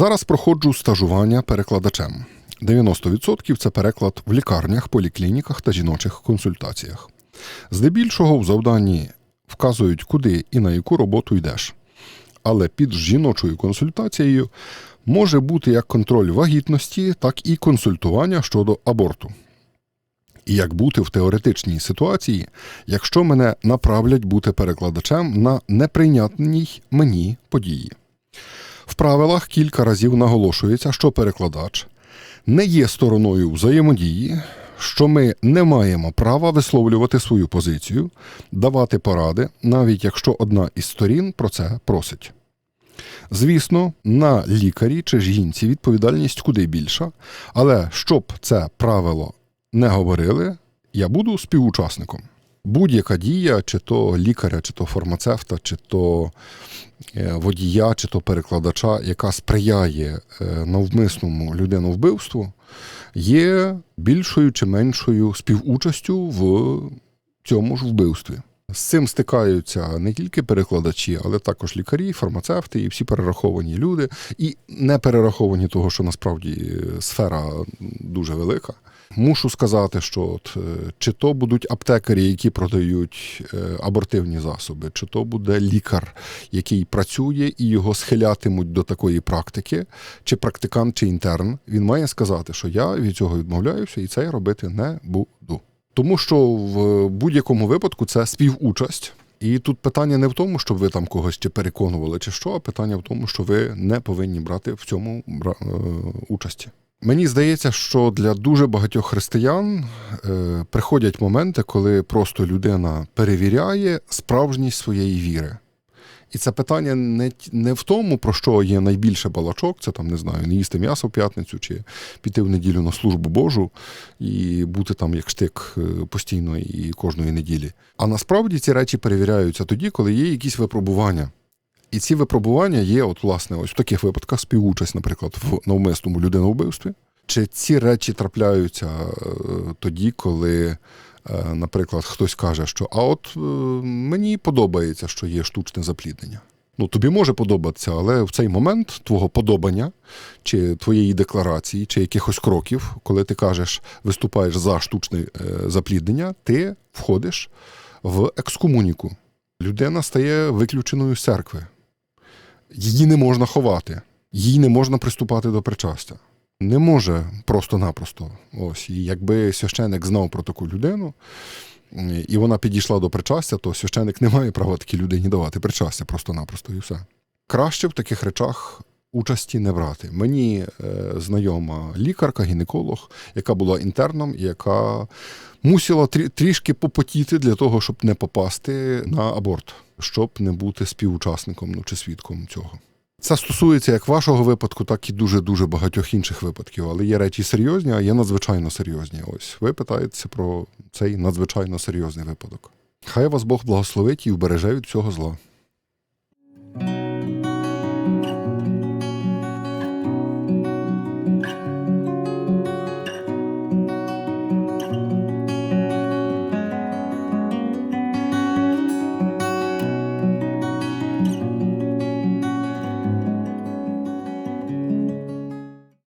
Зараз проходжу стажування перекладачем. 90% це переклад в лікарнях, поліклініках та жіночих консультаціях. Здебільшого в завданні вказують, куди і на яку роботу йдеш. Але під жіночою консультацією може бути як контроль вагітності, так і консультування щодо аборту. І як бути в теоретичній ситуації, якщо мене направлять бути перекладачем на неприйнятній мені події. В правилах кілька разів наголошується, що перекладач не є стороною взаємодії, що ми не маємо права висловлювати свою позицію, давати поради, навіть якщо одна із сторін про це просить. Звісно, на лікарі чи жінці відповідальність куди більша, але щоб це правило не говорили, я буду співучасником. Будь-яка дія, чи то лікаря, чи то фармацевта, чи то е, водія, чи то перекладача, яка сприяє е, навмисному людиновбивству, є більшою чи меншою співучастю в цьому ж вбивстві. З цим стикаються не тільки перекладачі, але також лікарі, фармацевти і всі перераховані люди, і не перераховані того, що насправді е, сфера дуже велика. Мушу сказати, що от, е, чи то будуть аптекарі, які продають е, абортивні засоби, чи то буде лікар, який працює і його схилятимуть до такої практики, чи практикант, чи інтерн, він має сказати, що я від цього відмовляюся і це я робити не буду. Тому що в будь-якому випадку це співучасть. І тут питання не в тому, щоб ви там когось чи переконували, чи що, а питання в тому, що ви не повинні брати в цьому е, участі. Мені здається, що для дуже багатьох християн е, приходять моменти, коли просто людина перевіряє справжність своєї віри. І це питання не, не в тому, про що є найбільше балачок, це там не знаю, не їсти м'ясо в п'ятницю чи піти в неділю на службу Божу і бути там як штик е, постійно і кожної неділі. А насправді ці речі перевіряються тоді, коли є якісь випробування. І ці випробування є, от, власне, ось в таких випадках співучасть, наприклад, в навмисному людиновбивстві. Чи ці речі трапляються е, тоді, коли, наприклад, хтось каже, що а от е, мені подобається, що є штучне запліднення. Ну, тобі може подобатися, але в цей момент твого подобання, чи твоєї декларації, чи якихось кроків, коли ти кажеш, виступаєш за штучне е, запліднення, ти входиш в екскомуніку. Людина стає виключеною з церкви. Її не можна ховати, їй не можна приступати до причастя. Не може просто-напросто. Ось, і якби священик знав про таку людину, і вона підійшла до причастя, то священик не має права такій людині давати причастя просто-напросто і все. Краще в таких речах участі не брати. Мені е, знайома лікарка, гінеколог, яка була інтерном, яка мусила трі- трішки попотіти для того, щоб не попасти на аборт, щоб не бути співучасником ну, чи свідком цього. Це стосується як вашого випадку, так і дуже дуже багатьох інших випадків. Але є речі серйозні, а є надзвичайно серйозні. Ось ви питаєтеся про цей надзвичайно серйозний випадок. Хай вас Бог благословить і вбереже від цього зла.